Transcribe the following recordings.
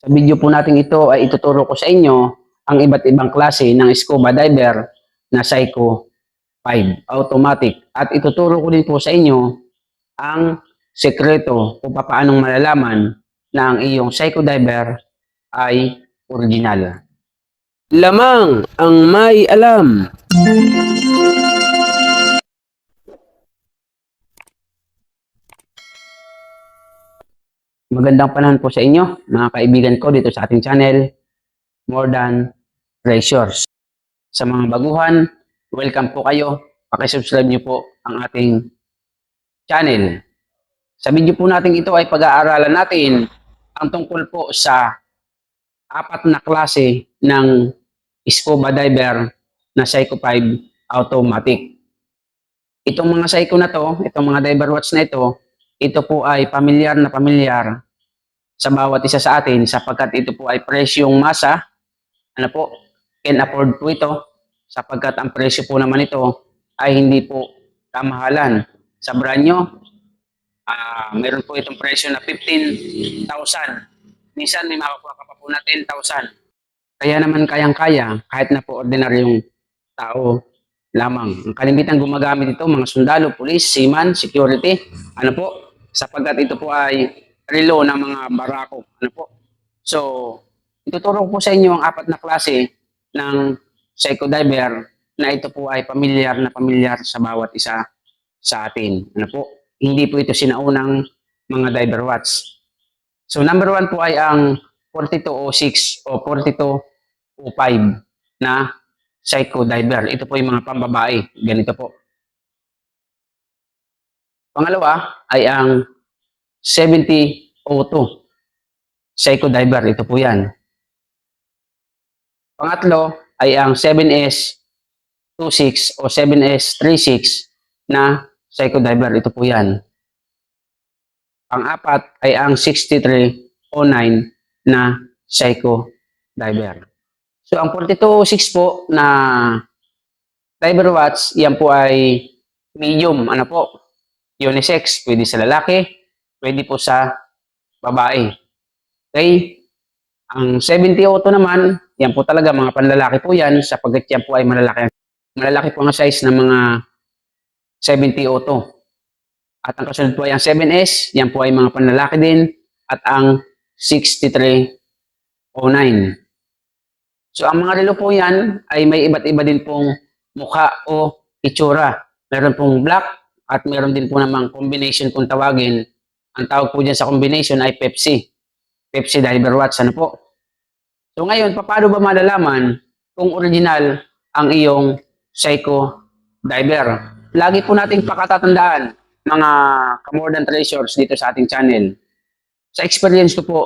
Sa video po natin ito ay ituturo ko sa inyo ang iba't ibang klase ng scuba diver na Psycho 5 automatic. At ituturo ko din po sa inyo ang sekreto kung paano malalaman na ang iyong Psycho diver ay original. Lamang ang may alam. Magandang panahon po sa inyo, mga kaibigan ko dito sa ating channel, More Than Treasures. Sa mga baguhan, welcome po kayo. Pakisubscribe niyo po ang ating channel. Sa video po natin ito ay pag-aaralan natin ang tungkol po sa apat na klase ng scuba diver na Psycho 5 automatic. Itong mga Psycho na to, itong mga diver watch na ito, ito po ay pamilyar na pamilyar sa bawat isa sa atin sapagkat ito po ay presyong masa. Ano po, can afford po ito sapagkat ang presyo po naman ito ay hindi po kamahalan. Sa brand nyo, ah meron po itong presyo na 15,000. Minsan may makakuha ka pa po na 10,000. Kaya naman kayang-kaya kahit na po ordinaryong tao lamang. Ang kalimitan gumagamit ito, mga sundalo, pulis, seaman, security, ano po, sapagkat ito po ay relo ng mga barako. Ano po? So, ituturo ko sa inyo ang apat na klase ng psycho diver na ito po ay pamilyar na pamilyar sa bawat isa sa atin. Ano po? Hindi po ito sinaunang mga diver watch. So, number one po ay ang 4206 o 4205 na psycho diver. Ito po yung mga pambabae. Ganito po. Pangalawa ay ang 7002 psycho diver. Ito po yan. Pangatlo ay ang 7S26 o 7S36 na psycho diver. Ito po yan. Pang-apat ay ang 6309 na psycho diver. So ang 4206 po na diver watch, yan po ay medium, ano po, unisex, pwede sa lalaki, pwede po sa babae. Okay? Ang 70 auto naman, yan po talaga mga panlalaki po yan sapagkat yan po ay malalaki. Malalaki po ang size ng mga 70 auto. At ang kasunod po ay ang 7S, yan po ay mga panlalaki din. At ang 6309. So ang mga relo po yan ay may iba't iba din pong mukha o itsura. Meron pong black at meron din po namang combination kung tawagin. Ang tawag po dyan sa combination ay Pepsi. Pepsi Diver Watch. Ano po? So ngayon, paano ba malalaman kung original ang iyong Psycho Diver? Lagi po nating pakatatandaan mga ka-more than treasures dito sa ating channel. Sa experience ko po,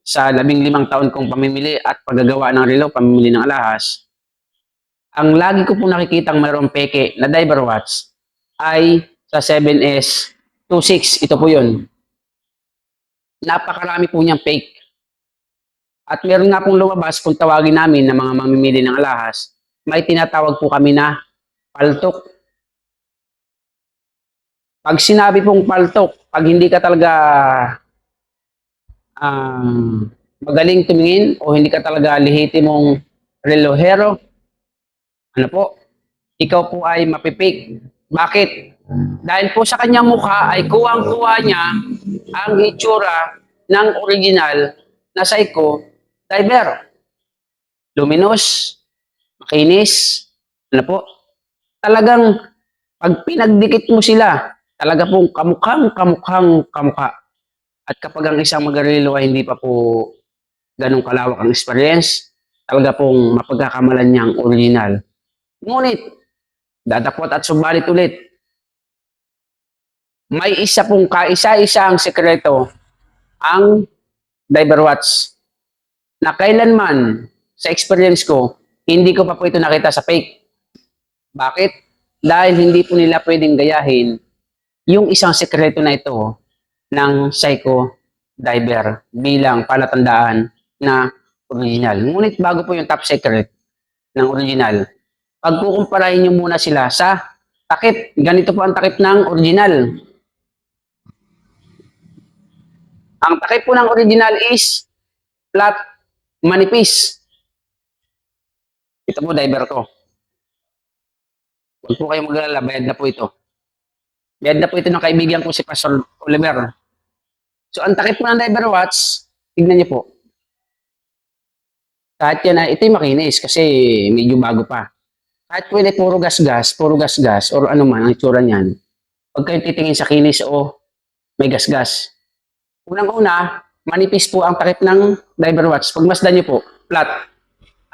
sa labing limang taon kong pamimili at paggagawa ng relo, pamimili ng alahas, ang lagi ko po nakikitang mayroong peke na diver watch ay sa 7S 26. Ito po yun. Napakarami po niyang fake. At meron nga pong lumabas kung tawagin namin ng mga mamimili ng alahas, may tinatawag po kami na paltok. Pag sinabi pong paltok, pag hindi ka talaga um, magaling tumingin o hindi ka talaga lehitimong relohero, ano po, ikaw po ay mapipik. Bakit? Dahil po sa kanyang mukha ay kuwang-kuwa niya ang itsura ng original na psycho diver. Luminous, makinis, ano po, talagang pag pinagdikit mo sila, talaga pong kamukhang kamukhang kamukha. At kapag ang isang magarilo ay hindi pa po ganong kalawak ang experience, talaga pong mapagkakamalan niya ang original. Ngunit, dadakwat at subalit ulit, may isa pong kaisa-isa ang sekreto ang diver watch na kailanman sa experience ko, hindi ko pa po ito nakita sa fake. Bakit? Dahil hindi po nila pwedeng gayahin yung isang sekreto na ito ng psycho diver bilang palatandaan na original. Ngunit bago po yung top secret ng original, pagkukumparahin nyo muna sila sa takip. Ganito po ang takip ng original. Ang takip po ng original is flat, manipis. Ito po, diver ko. Huwag po kayong mag-alala, bayad na po ito. Bayad na po ito ng kaibigan ko si Pastor Oliver. So, ang takip po ng diver watch, tignan niyo po. Kahit yan na, ito yung makinis kasi medyo bago pa. Kahit pwede puro gas-gas, puro gas-gas, or ano man ang itsura niyan. Huwag kayong titingin sa kinis o may gas-gas. Unang-una, manipis po ang takip ng diver watch. Pag masdan niyo po, flat.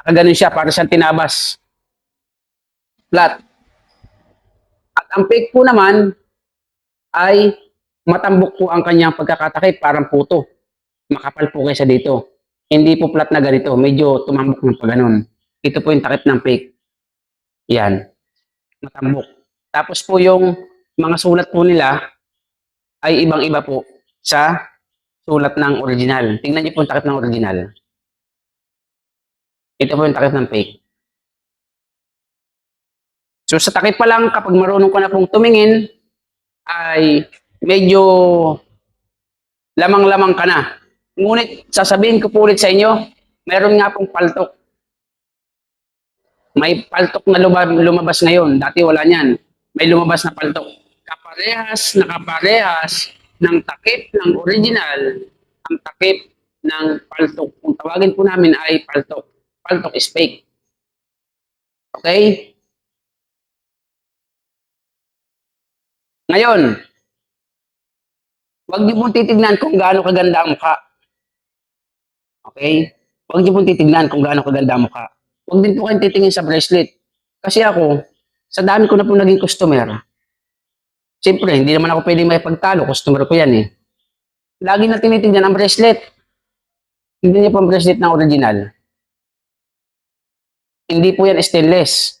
Nakaganon siya, para siyang tinabas. Flat. At ang fake po naman ay matambok po ang kanyang pagkakatakip, parang puto. Makapal po kaysa dito. Hindi po flat na ganito, medyo tumambok ng paganon. Ito po yung takip ng fake. Yan. Matambok. Tapos po yung mga sulat po nila ay ibang-iba po sa sulat ng original. Tingnan niyo po yung takip ng original. Ito po yung takip ng fake. So sa takip pa lang, kapag marunong ka na pong tumingin, ay medyo lamang-lamang ka na. Ngunit sasabihin ko po ulit sa inyo, meron nga pong paltok. May paltok na lumab- lumabas ngayon. Dati wala niyan. May lumabas na paltok. Kaparehas na kaparehas ng takip ng original ang takip ng paltok. Kung tawagin po namin ay paltok. Paltok is fake. Okay? Ngayon, huwag niyo pong titignan kung gaano kaganda ang mukha. Okay? Huwag niyo pong titignan kung gaano kaganda ang mukha. Huwag din po kayong titingin sa bracelet. Kasi ako, sa dami ko na po naging customer, siyempre, hindi naman ako pwede may pagtalo. Customer ko yan eh. Lagi na tinitignan ang bracelet. Hindi niyo po ang bracelet ng original. Hindi po yan stainless.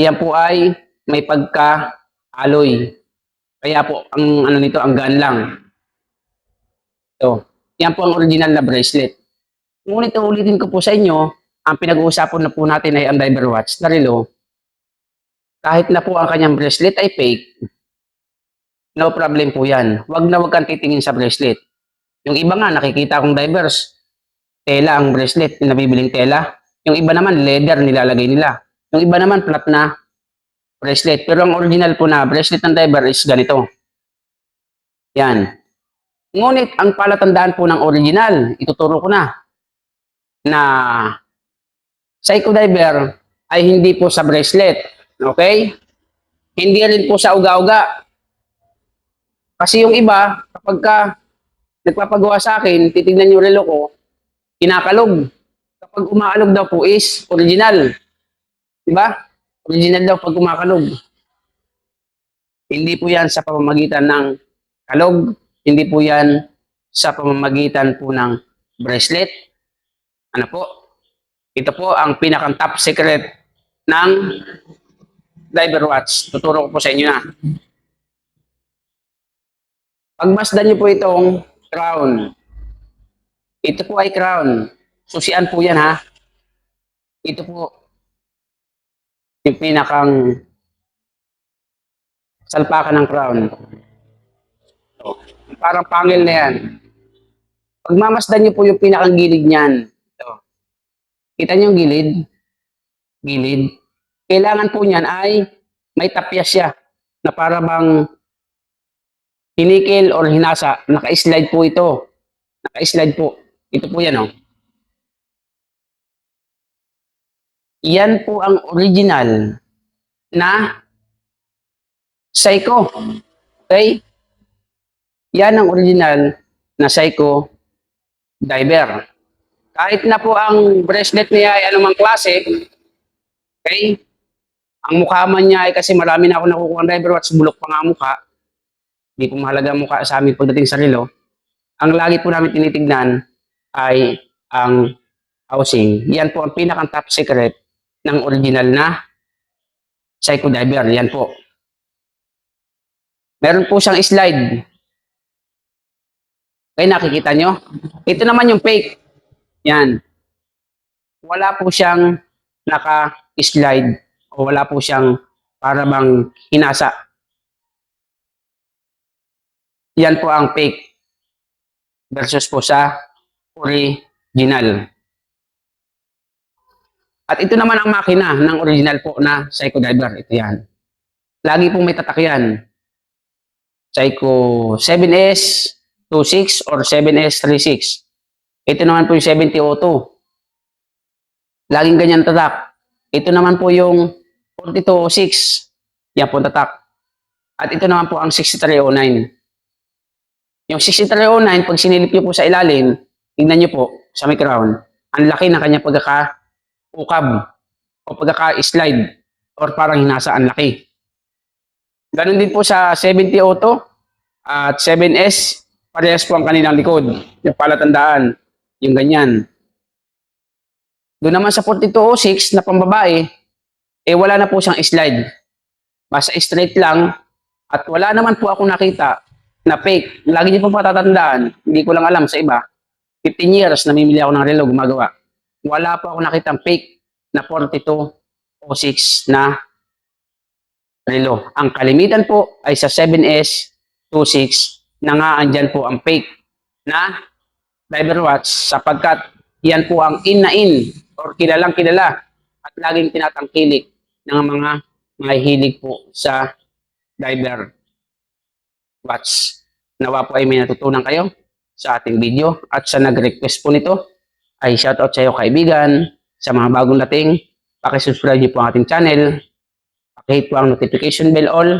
Iyan po ay may pagka-alloy. Kaya po, ang ano nito, ang gaan lang. Ito. Yan po ang original na bracelet. Ngunit ulitin ko po sa inyo, ang pinag-uusapan na po natin ay ang diver watch na relo. Kahit na po ang kanyang bracelet ay fake, no problem po yan. Huwag na huwag kang titingin sa bracelet. Yung iba nga, nakikita kong divers, tela ang bracelet, nabibiling tela. Yung iba naman, leather nilalagay nila. Yung iba naman, flat na bracelet. Pero ang original po na bracelet ng diver is ganito. Yan. Ngunit, ang palatandaan po ng original, ituturo ko na, na psycho diver ay hindi po sa bracelet. Okay? Hindi rin po sa uga-uga. Kasi yung iba, kapag ka nagpapagawa sa akin, titignan yung relo ko, kinakalog. Kapag umaalog daw po is original. Diba? Original daw pag kumakalog. Hindi po yan sa pamamagitan ng kalog. Hindi po yan sa pamamagitan po ng bracelet. Ano po? Ito po ang pinakang top secret ng diver watch. Tuturo ko po sa inyo na. Pagmasdan niyo po itong crown. Ito po ay crown. Susian po yan ha. Ito po yung pinakang salpakan ng crown. Parang pangil na yan. Pagmamasdan niyo po yung pinakang gilid niyan. Kita niyo yung gilid? Gilid. Kailangan po niyan ay may tapya siya na para bang hinikil or hinasa. Naka-slide po ito. Naka-slide po. Ito po yan, oh. Yan po ang original na Psycho. Okay? Yan ang original na Psycho diver. Kahit na po ang bracelet niya ay anumang klase, okay? Ang mukha man niya ay kasi marami na ako nakukuha ng diver watch, bulok pa nga mukha. Hindi po mahalaga mukha sa amin pagdating sa relo. Ang lagi po namin tinitignan ay ang housing. Yan po ang pinakang top secret ng original na Psycho Diver. Yan po. Meron po siyang slide. Okay, nakikita nyo? Ito naman yung fake. Yan. Wala po siyang naka-slide o wala po siyang para bang hinasa. Yan po ang fake versus po sa ori original. At ito naman ang makina ng original po na Psycho Diver. Ito yan. Lagi pong may tatak yan. Psycho 7S 26 or 7S 36. Ito naman po yung 7002. Laging ganyan tatak. Ito naman po yung 4206. Yan po tatak. At ito naman po ang 6309. Yung 6309, pag sinilip nyo po sa ilalim, tingnan nyo po sa may crown, ang laki na kanya pagkaka-ukab o pagkaka-slide or parang hinasa ang laki. Ganon din po sa 70 Auto at 7S, parehas po ang kanilang likod. Yung palatandaan, yung ganyan. Doon naman sa 4206 na pambabae, eh wala na po siyang slide. Basta straight lang at wala naman po ako nakita na fake. Lagi niyo po patatandaan, hindi ko lang alam sa iba. 15 years namimili ako ng relo gumagawa. Wala po ako nakita fake na 4206 na relo. Ang kalimitan po ay sa 7S 26 na nga andyan po ang fake na diver watch sapagkat yan po ang in na in or kilalang kilala at laging tinatangkilik ng mga mahihilig po sa diver watch. Nawa po ay may natutunan kayo sa ating video at sa nag-request po nito ay shoutout sa iyo kaibigan, sa mga bagong dating, pakisubscribe niyo po ang ating channel, pakihit po ang notification bell all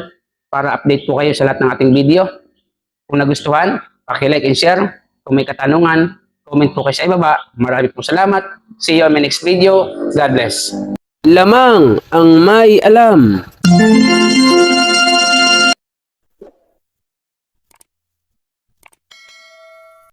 para update po kayo sa lahat ng ating video. Kung nagustuhan, pakilike and share. Kung may katanungan, comment po kayo sa ibaba. Marami po salamat. See you on my next video. God bless. Lamang ang may alam.